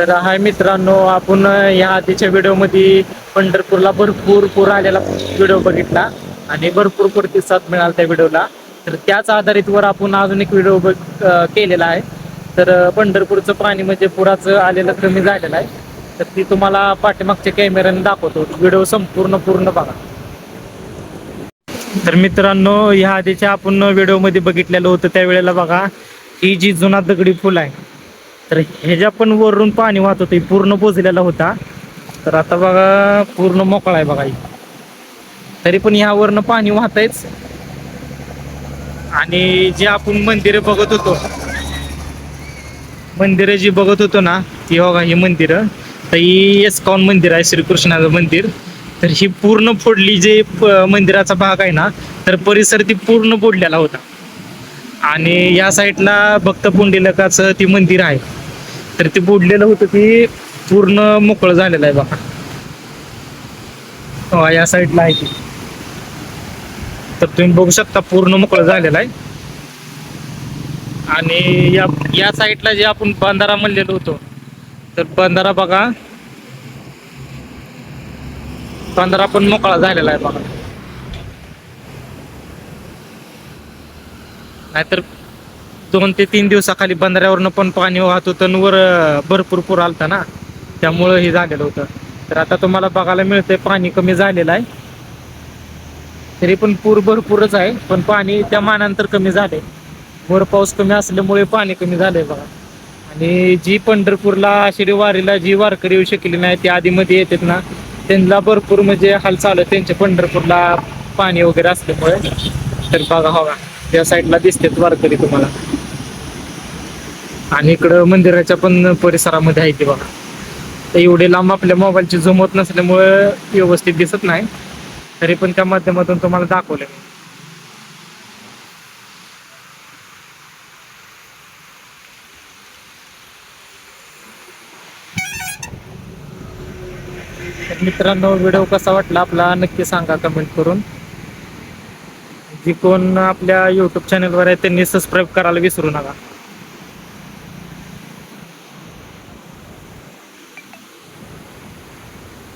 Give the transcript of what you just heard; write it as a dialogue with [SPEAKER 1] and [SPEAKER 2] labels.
[SPEAKER 1] तर हाय मित्रांनो आपण या आधीच्या व्हिडिओमध्ये पंढरपूरला भरपूर पूर आलेला व्हिडिओ बघितला आणि भरपूर प्रतिसाद मिळाला त्या व्हिडिओला. तर त्याच आधारित वर आपण अजून एक व्हिडिओ बघ केलेला आहे. तर पंढरपूरचं पाणी म्हणजे पुराचं आलेलं कमी झालेलं आहे. तर ती तुम्हाला पाठीमागच्या कॅमेऱ्याने दाखवतो. व्हिडिओ संपूर्ण पूर्ण बघा. तर मित्रांनो या आधीच्या आपण व्हिडिओमध्ये बघितलेलं होतं त्यावेळेला बघा ही जी जुना दगडी फुल आहे तर ह्याच्या पण वरून पाणी वाहत होतं पूर्ण बोजलेला होता. तर आता बघा पूर्ण मोकळा आहे बघा. ही. तरी पण ह्यावरनं पाणी वाहतच आणि जे आपण मंदिरं बघत होतो मंदिरं जी बघत होतो ना ती बघा ही मंदिरं. तर ही एस्कॉन मंदिर आहे श्रीकृष्णाचं मंदिर. तर ही पूर्ण फोडली जे प- मंदिराचा भाग आहे ना तर परिसर ती पूर्ण फोडलेला होता. आणि या साईडला भक्त पुंडलिकाचं ती मंदिर आहे. तर ते बुडलेलं होतं की पूर्ण मोकळं झालेलं आहे बघा. हो, या साईडला आहे की तर तुम्ही बघू शकता पूर्ण मोकळं झालेलं आहे. आणि या या साईडला जे आपण बंधारा म्हणलेलो होतो तर बंधारा बघा. बंधारा पण मोकळा झालेला आहे बघा. नाहीतर दोन ते तीन दिवसाखाली बंधाऱ्यावरनं पण पाणी वाहत होतं आणि वर भरपूर पूर आलता ना. त्यामुळं हे झालेलं होतं. तर आता तुम्हाला बघायला मिळतंय पाणी कमी झालेलं आहे. तरी पण पूर भरपूरच आहे पण पाणी त्या मानानंतर कमी झाले वर पाऊस कमी असल्यामुळे पाणी कमी झालंय बघा. आणि जी पंढरपूरला आषाढी वारीला जी वारकरी येऊ शकली नाही ती आधीमध्ये येतात ना त्यांना भरपूर म्हणजे हाल चालू त्यांच्या पंढरपूरला पाणी वगैरे असल्यामुळे. तर बघा हवा त्या साईडला दिसतात वारकरी तुम्हाला. आणि इकडं मंदिराच्या पण परिसरामध्ये आहे ते बघा. तर एवढे लांब आपल्या मोबाईलची झूम होत नसल्यामुळे व्यवस्थित दिसत नाही. तरी पण त्या माध्यमातून तुम्हाला दाखवलं मी. मित्रांनो व्हिडिओ कसा वाटला आपला नक्की सांगा कमेंट करून. जी कोण आपल्या युट्यूब चॅनलवर आहे त्यांनी सबस्क्राईब करायला विसरू नका.